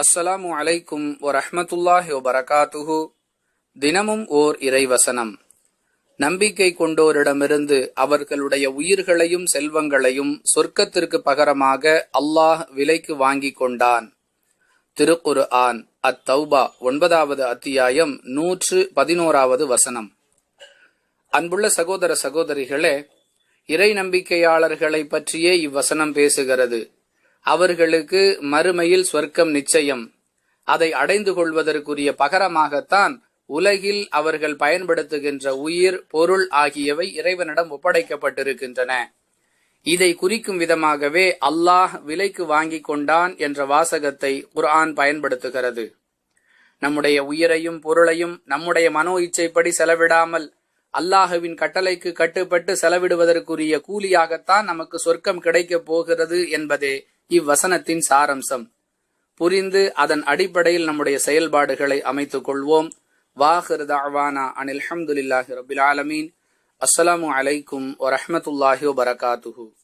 அஸ்ஸலாமு அலைக்கும் வரஹமத்துல்லாஹி வபரகாத்துஹு. தினமும் ஓர் இறைவசனம். நம்பிக்கை கொண்டோரிடமிருந்து அவர்களுடைய உயிர்களையும் செல்வங்களையும் சொர்க்கத்திற்கு பகரமாக அல்லாஹ் விலைக்கு வாங்கிக் கொண்டான். திருக்குரு ஆன் அத்தௌபா ஒன்பதாவது அத்தியாயம் நூற்று பதினோராவது வசனம். அன்புள்ள சகோதர சகோதரிகளே இறை நம்பிக்கையாளர்களை பற்றியே இவ்வசனம் பேசுகிறது. அவர்களுக்கு மறுமையில் சொர்க்கம் நிச்சயம். அதை அடைந்து கொள்வதற்குரிய பகரமாகத்தான் உலகில் அவர்கள் பயன்படுத்துகின்ற உயிர் பொருள் ஆகியவை இறைவனிடம் ஒப்படைக்கப்பட்டிருக்கின்றன. இதை குறிக்கும் விதமாகவே அல்லாஹ் விலைக்கு வாங்கி கொண்டான் என்ற வாசகத்தை குர்ஆன் பயன்படுத்துகிறது. நம்முடைய உயிரையும் பொருளையும் நம்முடைய மனோ இச்சைப்படி செலவிடாமல் அல்லாஹுவின் கட்டளைக்கு கட்டுப்பட்டு செலவிடுவதற்குரிய கூலியாகத்தான் நமக்கு சொர்க்கம் கிடைக்கப் போகிறது என்பதே இவ்வசனத்தின் சாரம்சம். புரிந்து அதன் அடிப்படையில் நம்முடைய செயல்பாடுகளை அமைத்துக் கொள்வோம். வாஹிருதாவானா அனில் அஹமதுல்லாஹி ரபில் ஆலமீன். அஸ்ஸலாமு அலைக்கும் வரஹமத்துல்லாஹி வபரகாத்துஹு.